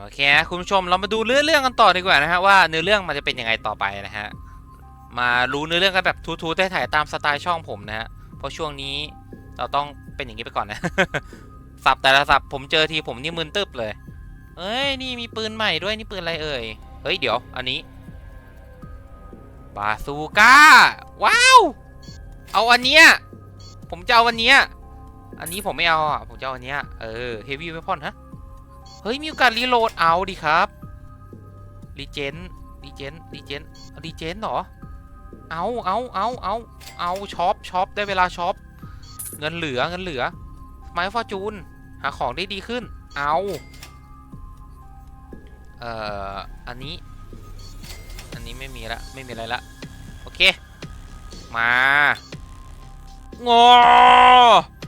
โอเคนะคุณผู้ชมเรามาดูเนื้อเรื่องกันต่อดีกว่านะฮะว่าเนื้อเรื่องมันจะเป็นยังไงต่อไปนะฮะมารู้เนื้อเรื่องกันแบบทูๆได้ถ่ายตามสไตล์ช่องผมนะฮะเพราะช่วงนี้เราต้องเป็นอย่างนี้ไปก่อนนะสับแต่ละสับผมเจอทีผมนี่มึนตึบเลย เอ้ยนี่มีปืนใหม่ด้วยนี่ปืนอะไรเอ่ยเฮ้ยเดี๋ยว อันนี้บาซูก้าว้าวเอาอันเนี้ยผมจะเอาอันเนี้ยอันนี้ผมไม่เอาอะผมจะเอาอันเนี้ยเออเฮฟวี่เวพอนฮะ เฮ้ย มีโอกาสรีโหลดเอาดิครับรีเจนรีเจนรีเจนรีเจนเหรอ เอาเอาเอาเอาเอาช็อปช็อปได้เวลาช็อปเงินเหลือเงินเหลือไม้ฟอร์จูนหาของได้ดีขึ้น เอาเอ่ออันนี้ อันนี้ไม่มีละไม่มีอะไรละโอเค มางอ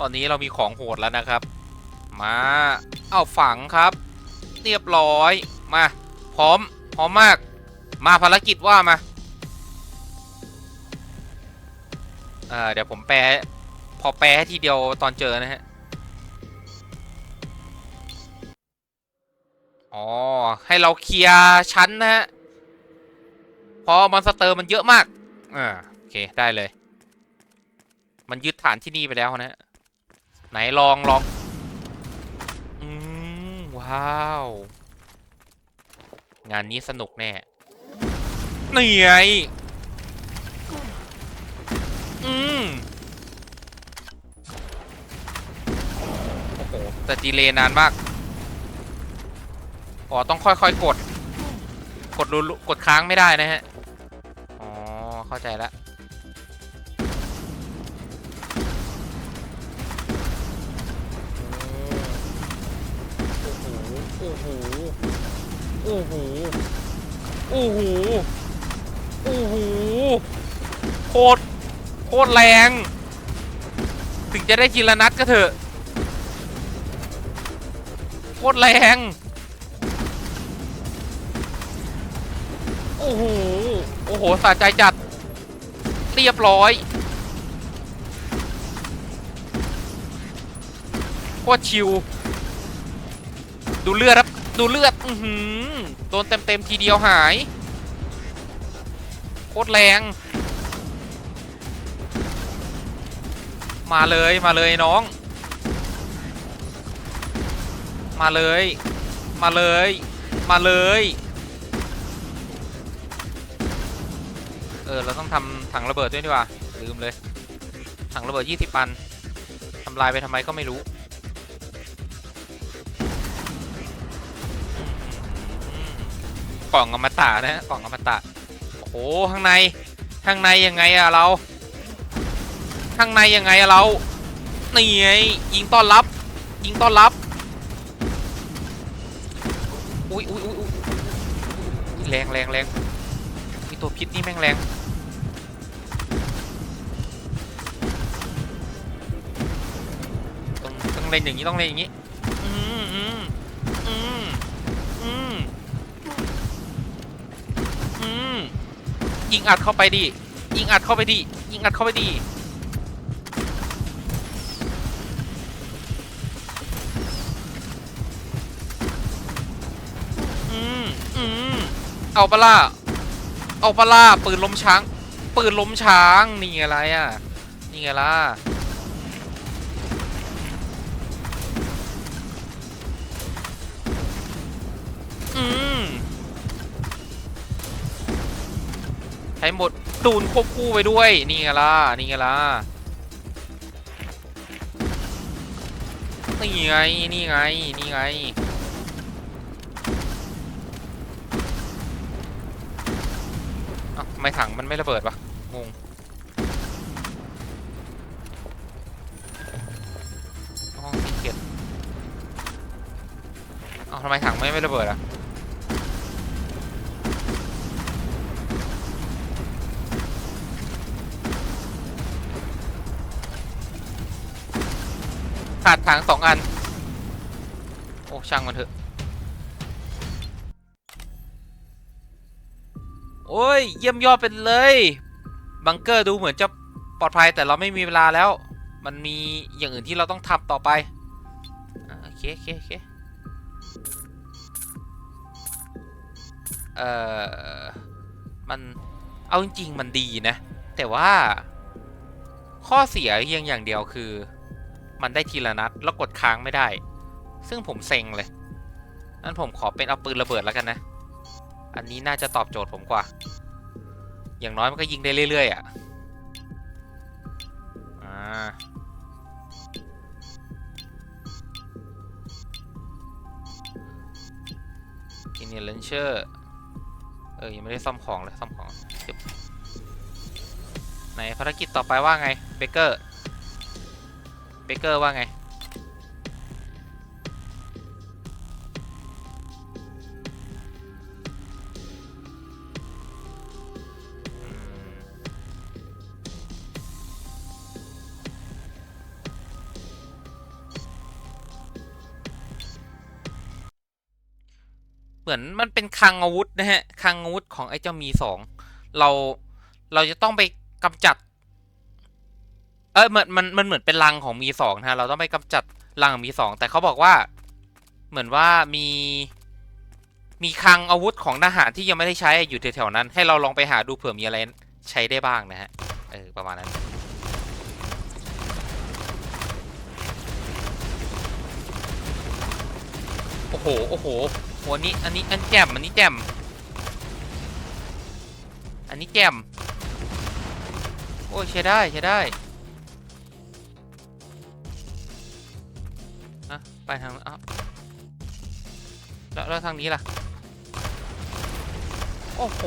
ตอนนี้เรามีของโหดแล้วนะครับ มา เอาฝังครับ เรียบร้อย มา พร้อม พร้อมมาก มาภารกิจว่ามาเอ่อเดี๋ยวผมแปล พอแปลให้ทีเดียวตอนเจอนะฮะ อ๋อ ให้เราเคลียร์ชั้นนะฮะพราะมอนสเตอร์มันเยอะมาก อ่า โอเค ได้เลย มันยึดฐานที่นี่ไปแล้วนะฮะ ไหนลองลอง ว้าว งานนี้สนุกแน่เหนี่ไงอืมโอ้โหแต่ดีเลย์นานมาก อ๋อ ต้องค่อยๆ กด กดรูกดค้างไม่ได้นะฮะ อ๋อ เข้าใจแล้ว หโอ้โหโอ้โหโอ้โหโคตรโคตรแรง ถึงจะได้ทีละนัดก็เถอะโคตรแรง โอ้โห โอ้โหสะใจจัด เรียบร้อยโคตรชิว ดูเลือดครับ ดูเลือด อือหือโดนเต็มเต็มทีเดียวหาย โคตรแรง มาเลยมาเลยน้อง มาเลย มาเลย มาเลย เออ เราต้องทำถังระเบิดด้วยดีกว่าลืมเลย ถังระเบิด 20 ปันทำลายไปทำไมก็ไม่รู้ กล่องอมตะนะฮะกล่องอมตะโอ้โหข้างในข้างในยังไงอะเรา ข้างในยังไงอะเรานี่ไงยิงต้อนรับ ยิงต้อนรับอุ้ยอุ้ยอุ้ยอุ๊ยแรงแรงแรงมีตัวพิษนี่แม่งแรงต้องต้องเล่นอย่างนี้ต้องเล่นอย่างนี้ ยิงอัดเข้าไปดิยิงอัดเข้าไปดิยิงอัดเข้าไปดิอืมอืมเอาปลาเอาปลาปืนล้มช้าง ปืนล้มช้างนี่ไงอะไรอะนี่ไงล่ะอืม ช้หมดตูนควบคู่ไปด้วย นี่ไงล่ะ นี่ไงล่ะ นี่ไง นี่ไง นี่ไง อ้าทำไมถังมันไม่ระเบิดวะ งง ห้องสีเขียดอ้าวทำไมถังไม่ไม่ระเบิดอะ ขาดถังสองอัน โอ้ช่างมันเถอะ โอ้ย เยี่ยมยอดเป็นเลย บังเกอร์ดูเหมือนจะปลอดภัยแต่เราไม่มีเวลาแล้ว มันมีอย่างอื่นที่เราต้องทำต่อไปโอเคโอเคโอเคเอ่อ มัน เอาจริงๆ มันดีนะ แต่ว่าข้อเสียเพียงอย่างเดียวคือ มันได้ทีละนัดแล้วกดค้างไม่ได้ ซึ่งผมเซ็งเลยนั่นผมขอเป็นเอาปืนระเบิดแล้วกันนะ อันนี้น่าจะตอบโจทย์ผมกว่า อย่างน้อยมันก็ยิงได้เรื่อยๆอะอ่าอินเนียเลนเชอร์เออยังไม่ได้ซ่อมของเลยซ่อมของไหนภารกิจต่อไปว่าไงเบเกอร์ เบเกอร์ว่าไง เหมือนมันเป็นคลังอาวุธนะฮะคลังอาวุธของไอ้เจ้ามีสองเราเราจะต้องไปกำจัด เออเหมือนมันมันเหมือนเป็นรังของมีสองนะฮะเราต้องไปกำจัดรังของมีสองแต่เขาบอกว่าเหมือนว่ามีมีคลังอาวุธของทหารที่ยังไม่ได้ใช้อยู่แถวๆนั้น ให้เราลองไปหาดูเผื่อมีอะไรใช้ได้บ้างนะฮะเออประมาณนั้นโอ้โหโอ้โหโหอันนี้อันนี้อันแจมอันนี้แจมอันนี้แจมโอ้ใช้ได้ใช้ได้ ไปทางอ้าวแล้วแล้วทางนี้ล่ะ โอ้โห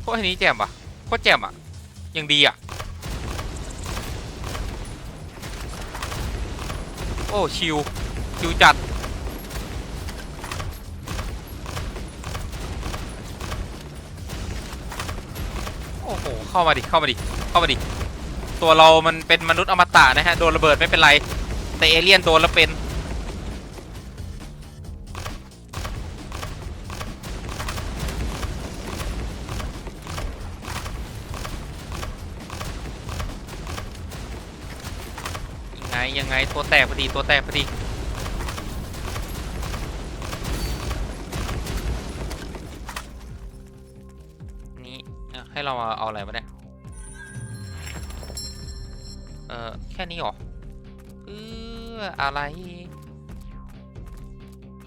โคตรอันนี้แจ่มอะโคตรแจ่มอะ ยังดีอะ โอ้ ชิว ชิวจัด โอ้โห เข้ามาดิ เข้ามาดิ เข้ามาดิ ตัวเรามันเป็นมนุษย์อมตะนะฮะ โดนระเบิดไม่เป็นไร แต่เอเลี่ยนโดนแล้วเป็นยังไงยังไงตัวแตกพอดีตัวแตกพอดีนี่ให้เราเอาอะไรมาเนี่ยเออแค่นี้เหรอ ออะไร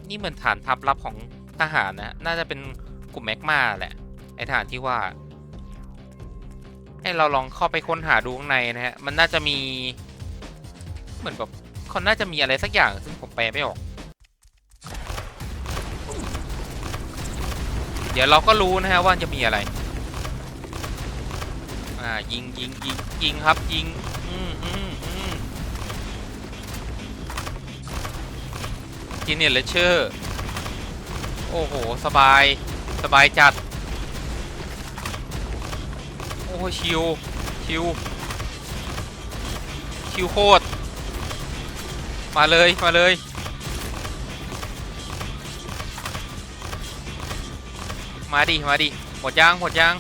นี่เหมือนฐานทัพลับของทหารนะ น่าจะเป็นกลุ่มแมกมาแหละ ไอฐานที่ว่า ให้เราลองเข้าไปค้นหาดูข้างในนะฮะ มันน่าจะมี เหมือนแบบคนน่าจะมีอะไรสักอย่าง ซึ่งผมแปลไม่ออก เดี๋ยวเราก็รู้นะฮะว่าจะมีอะไร อ่ายิงยิงยิงยิงครับยิง อืมอืมอืม กินเนี่ยเลเชอร์โอ้โห สบาย สบายจัด โอ้โหชิว ชิว ชิวโคตร มาเลย มาเลย มาดิ มาดิ หมดยาง หมดยาง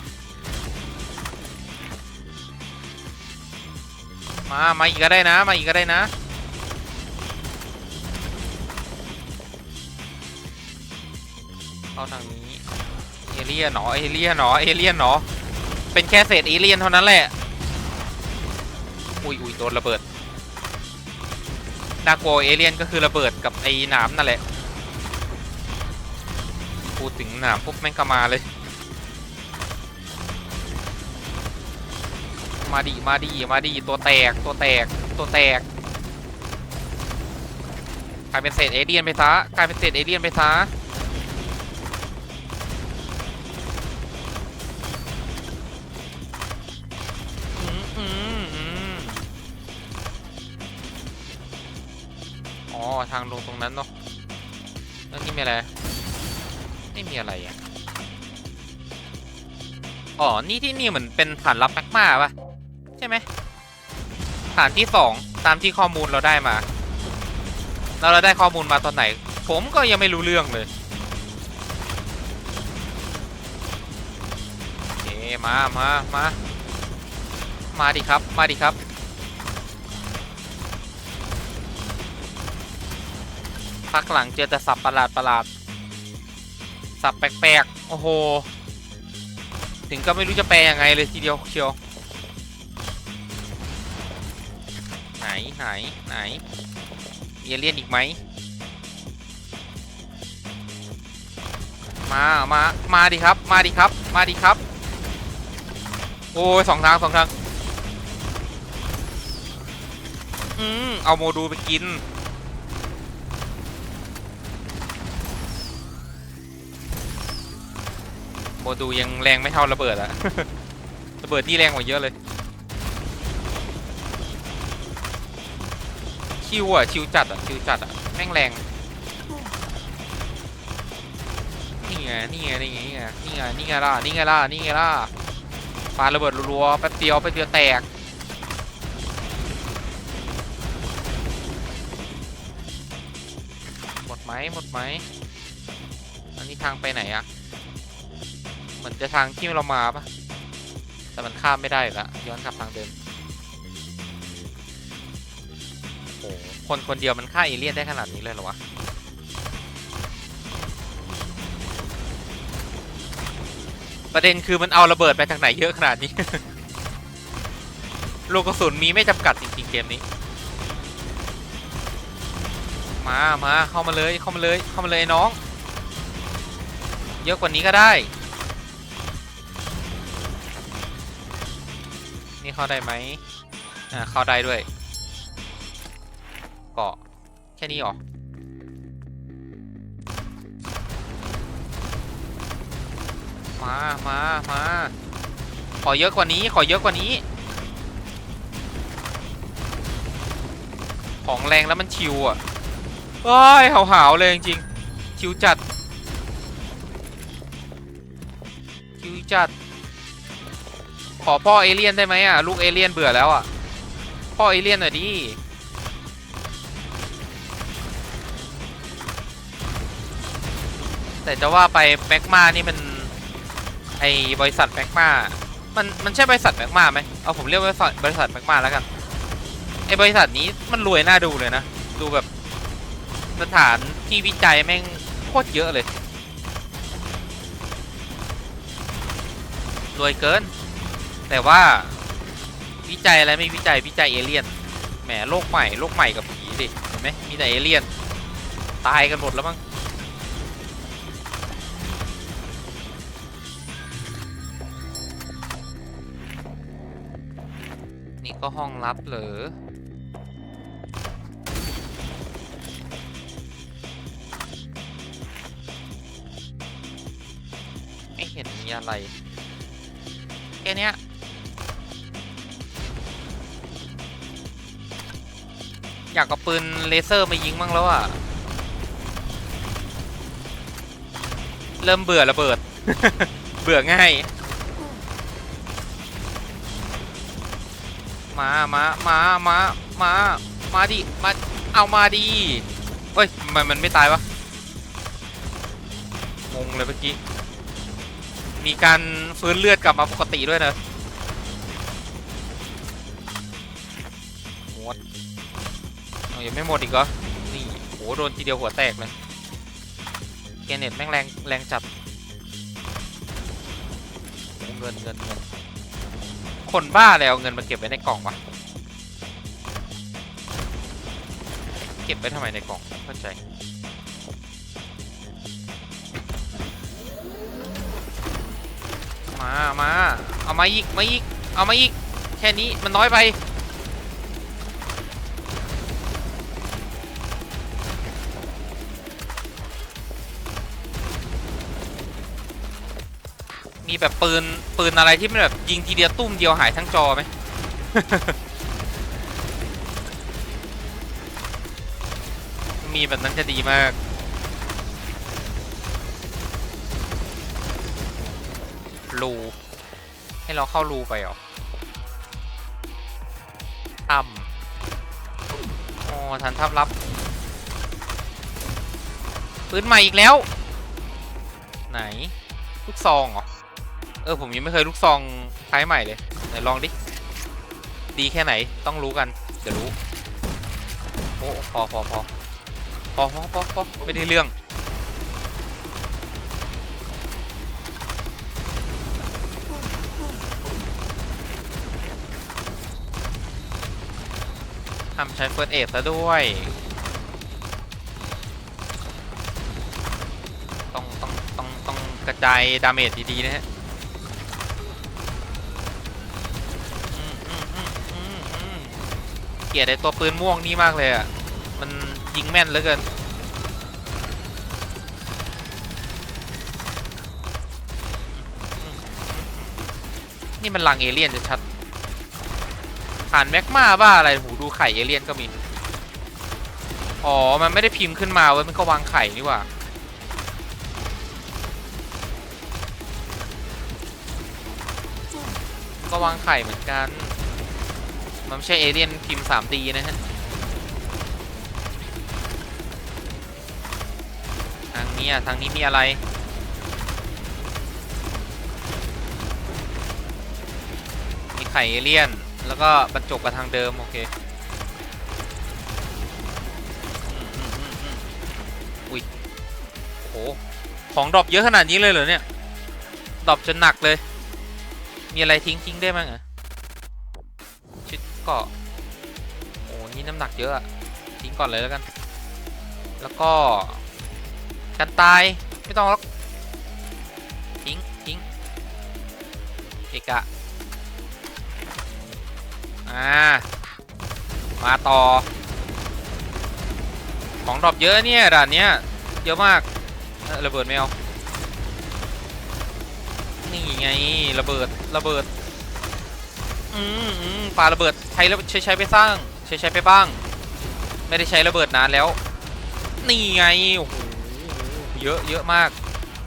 มา มาอีกก็ได้นะ มาอีกก็ได้นะ เข้าทางนี้เอเลี่ยนหนอเอเลี่ยนหนอเอเลี่ยนหนอเป็นแค่เศษเอเลี่ยนเท่านั้นแหละอุ้ยอุ้ยโดนระเบิดน่ากลัวเอเลี่ยนก็คือระเบิดกับไอ้หนามนั่นแหละพูดถึงหนามปุ๊บแม่งก็มาเลย มาดีมาดีมาดีตัวแตกตัวแตกตัวแตกกลายเป็นเศษเอเลี่ยนไปซะกลายเป็นเศษเอเลี่ยนไปซะ รงนั้นเนาะนี่มีอะไร ไม่มีอะไรอะ อ๋อ นี่ที่นี่เหมือนเป็นฐานลับแมกมาปะใช่ไหมฐานที่สองตามที่ข้อมูลเราได้มาแล้วเราได้ข้อมูลมาตอนไหน ผมก็ยังไม่รู้เรื่องเลยโอมามามามาดิครับ มาดิครับ พักหลังเจอแต่สับประหลาดประหลาดสับแปลกๆ โอ้โห ถึงก็ไม่รู้จะแปลยังไงเลยทีเดียวเชียว ไหนไหนไหนเอเลี่ยนอีกไหม มา มา มาดิครับ มาดิครับ มาดิครับ โอ้ยสองทางสองทาง อืม เอาโมดูไปกิน โมดูยังแรงไม่เท่าระเบิดอะ ระเบิดนี่แรงกว่าเยอะเลย ชิวอะชิวจัดอะชิวจัดอะแม่งแรง นี่ไง นี่ไง นี่ไง นี่ไง นี่ไง นี่ไงล่ะ นี่ไงล่ะ นี่ไงล่ะปาระเบิดรัวๆแป๊บเดียวแป๊บเดียวแตกหมดไหมหมดไหม อันนี้ทางไปไหนอะ เหมือนจะทางที่เรามาปะแต่มันข้ามไม่ได้ละย้อนกลับทางเดิมโอ้โหคนคนเดียวมันฆ่าเอเลี่ยนได้ขนาดนี้เลยเหรอวะประเด็นคือมันเอาระเบิดไปจากไหนเยอะขนาดนี้ ลูกกระสุนมีไม่จำกัดจริงๆเกมนี้ มามาเข้ามาเลยเข้ามาเลยเข้ามาเลยน้อง เยอะกว่านี้ก็ได้ เข้าได้ไหมอ่าเข้าได้ด้วยเกาะแค่นี้หรอมามามาขอเยอะกว่านี้ขอเยอะกว่านี้ ของแรงแล้วมันชิวอะเอ้ยหาวๆเลยจริงๆชิวจัด ชิวจัด ขอพ่อเอเลี่ยนได้ไหมอะลูกเอเลี่ยนเบื่อแล้วอะพ่อเอเลี่ยนหน่อยดิแต่จะว่าไปแมกมานี่มันไอบริษัทแมกมามันมันใช่บริษัทแมกมาไหมเอาผมเรียกบริษัทบริษัทแมกมาแล้วกันไอบริษัทนี้มันรวยน่าดูเลยนะดูแบบสถานที่วิจัยแม่งโคตรเยอะเลยรวยเกิน แต่ว่าวิจัยอะไรไม่วิจัยวิจัยเอเลี่ยนแหมโลกใหม่โลกใหม่กับผีดิเห็นไหมมีแต่เอเลี่ยนตายกันหมดแล้วมั้งนี่ก็ห้องลับเหรอไม่เห็นมีอะไรแค่นี้ากเอาปืนเลเซอร์มายิงมั่งแล้วอะเริ่มเบื่อระเบิด เบื่อง่าย มา มา มา มา มา มาดิ มา เอามาดิเฮ้ยมันมันไม่ตายวะ งงเลยเมื่อกี้ มีการฟื้นเลือดกลับมาปกติด้วยนะหมด ยังไม่หมดอีกเหรอ นี่โหโดนทีเดียวหัวแตกเลยเกเน็ตแม่งแรงแรงจัดเงินเงินเงินคนบ้าอะไรเอาเงินมาเก็บไว้ในกล่องวะเก็บไว้ทำไมในกล่องเข้าใจมามาเอามาอีกมาอีกเอามาอีกแค่นี้มันน้อยไป มีแบบปืนปืนอะไรที่มันแบบยิงทีเดียวตุ้มเดียวหายทั้งจอไหมมีแบบนั้นจะดีมากรูให้เราเข้ารูไปหรอทำอ๋อทันทับรับปืนใหม่อีกแล้ว ไหน ลูกซองเหรอเเออผมยังไม่เคยลูกซองท้ายใหม่เลยไหนลองดิ ดีแค่ไหนต้องรู้กัน เดี๋ยวรู้ โอ้พอพอพอพอพอพอพอไม่ได้เรื่อง ทำใช้เฟิร์สเอทซะด้วย ต้องต้องต้องต้องกระจายดาเมจดีๆนะฮะ เกลียดไอตัวปืนม่วงนี่มากเลยอะ มันยิงแม่นเหลือเกิน นี่มันลังเอเลี่ยนจะชัด ผ่านแมกมาบ้าอะไรหูดูไข่เอเลี่ยนก็มี อ๋อ มันไม่ได้พิมพ์ขึ้นมาเว้ย มันก็วางไข่นี่หว่าก็วางไข่เหมือนกัน มันไม่ใช่เอเลี่ยนพิมพ์ 3D นะฮะทางนี้อะ ทางนี้มีอะไร มีไข่เอเลี่ยน แล้วก็บรรจบกับทางเดิม โอเค อุ้ยโอ้โหของดรอปเยอะขนาดนี้เลยเหรอเนี่ย ดรอปจนหนักเลย มีอะไรทิ้งทิ้งได้มั้งอะ เกาะโอ้นี่น้ำหนักเยอะทิ้งก่อนเลยแล้วกัน แล้วก็กันตายไม่ต้องหรอกทิ้งทิ้งเกะกะอ่ามาต่อ ของดรอปเยอะเนี่ยด่านเนี้ยเยอะมากระเบิดไม่เอานี่ไงระเบิดระเบิด อืมอืมปาระเบิดใช้แล้วใช้ใช้ไปสร้าง ใช้ใช้ไปบ้าง ไม่ได้ใช้ระเบิดนานแล้ว นี่ไงโอ้โหเยอะเยอะมาก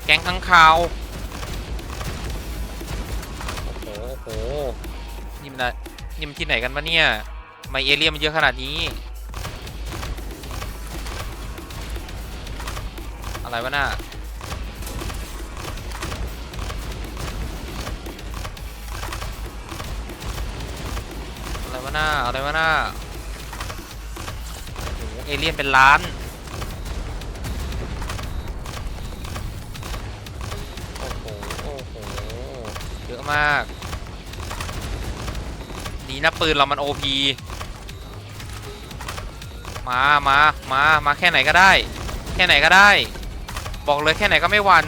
แกงข้างคาวโอ้โหโอ้โหนี่มันอะนี่มันที่ไหนกันวะเนี่ยทำไมเอเลี่ยนมันเยอะขนาดนี้ อะไรวะน่ะ หน้าอะไรวะหน้าโอ้โหเอเลี่ยนเป็นล้านโอ้โหโอ้โหเยอะมากดีนะปืนเรามัน OP มามามามาแค่ไหนก็ได้ แค่ไหนก็ได้ บอกเลยแค่ไหนก็ไม่หวัน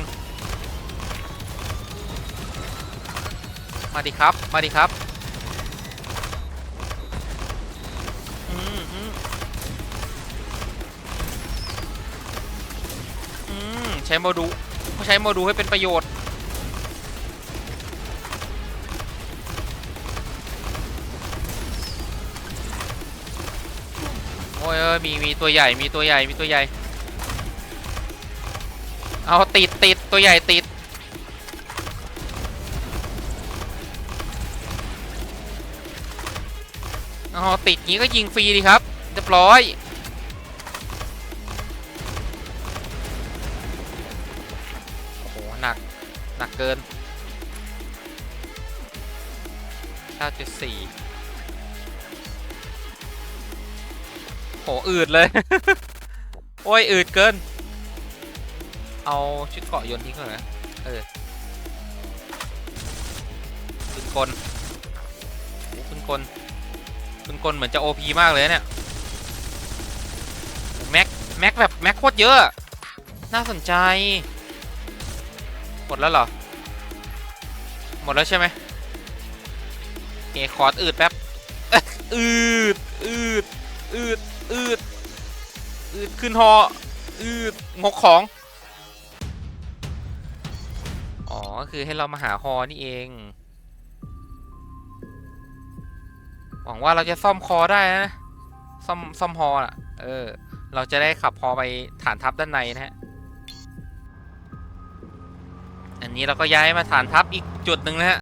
มาดิครับ มาดิครับ มใช้โมดูลใช้โมดูลให้เป็นประโยชน์ โอ้ยเอ้ยมีมีตัวใหญ่มีตัวใหญ่มีตัวใหญ่ เอาติดติดตัวใหญ่ติดอ๋อติดงี้ก็ยิงฟรีดีครับเรียบร้อย เกิน 9.4 โห อืดเลย โอ้ย อืดเกิน เอาชุดเกาะยนทิ้งก่อนนะ เออปืนกลโอ้ปืนกลคุณกลเหมือนจะ OP มากเลยเนี่ย แม็ก แม็กแบบ แม็กโคตรเยอะ น่าสนใจ หมดแล้วเหรอ หมดแล้วใช่ไหมโอเคขออืดแป๊บอืดอืดอืดอืดอืดขึ้นหออืดงกของ อ๋อ คือให้เรามาหาฮอนี่เอง หวังว่าเราจะซ่อมคอได้นะ ซ่อมซ่อมฮอน่ะ เออ เราจะได้ขับฮอไปฐานทัพด้านในนะฮะ อันนี้เราก็ย้ายมาฐานทัพอีกจุดหนึ่งนะฮะ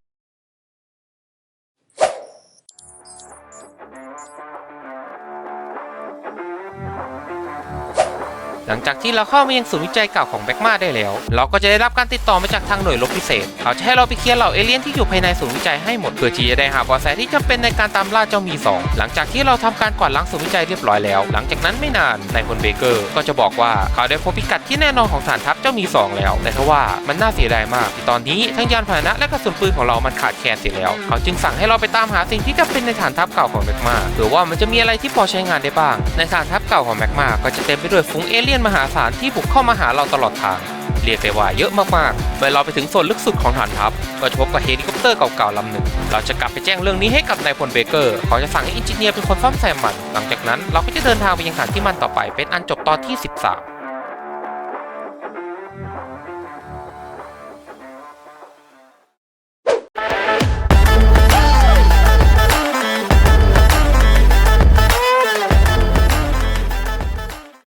หลังจากที่เราเข้ามายังศูนย์วิจัยเก่าของแบกมาได้แล้ว เราก็จะได้รับการติดต่อมาจากทางหน่วยรบพิเศษ เขาจะให้เราไปเคลียร์เหล่าเอเลี่ยนที่อยู่ภายในศูนย์วิจัยให้หมดเพื่อที่จะได้หาเบาะแสที่จำเป็นในการตามล่าเจ้ามีสองหลังจากที่เราทำการกวาดล้างศูนย์วิจัยเรียบร้อยแล้ว หลังจากนั้นไม่นานนายพลเบเกอร์ก็จะบอกว่าเขาได้พบพิกัดที่แน่นอนของฐานทัพเจ้ามีสองแล้ว แต่ทว่ามันน่าเสียดายมากที่ตอนนี้ทั้งยานพาหนะและกระสุนปืนของเรามันขาดแคลนเสียแล้ว เขาจึงสั่งให้เราไปตามหาสิ่งที่จะเป็นในฐานทัพเก่าของแมกมาเผื่อว่ามันจะมีอะไรที่พอใช้งานได้บ้าง ในฐานทัพเก่าของแมกมาก็จะเต็มไปด้วยฝูงเอเลี่ยนมหาศาลที่บุกเข้ามาหาเราตลอดทาง เรียกได้ว่าเยอะมากๆ เมื่อเราไปถึงส่วนลึกสุดของฐานทัพ ก็จะพบกับเฮลิคอปเตอร์เก่าๆลำหนึ่ง เราจะกลับไปแจ้งเรื่องนี้ให้กับนายพลเบเกอร์ เขาจะสั่งให้อินจิเนียร์เป็นคนซ่อมแซมมัน หลังจากนั้นเราก็จะเดินทางไปยังฐานที่มันต่อไปเป็นอันจบตอนที่ 13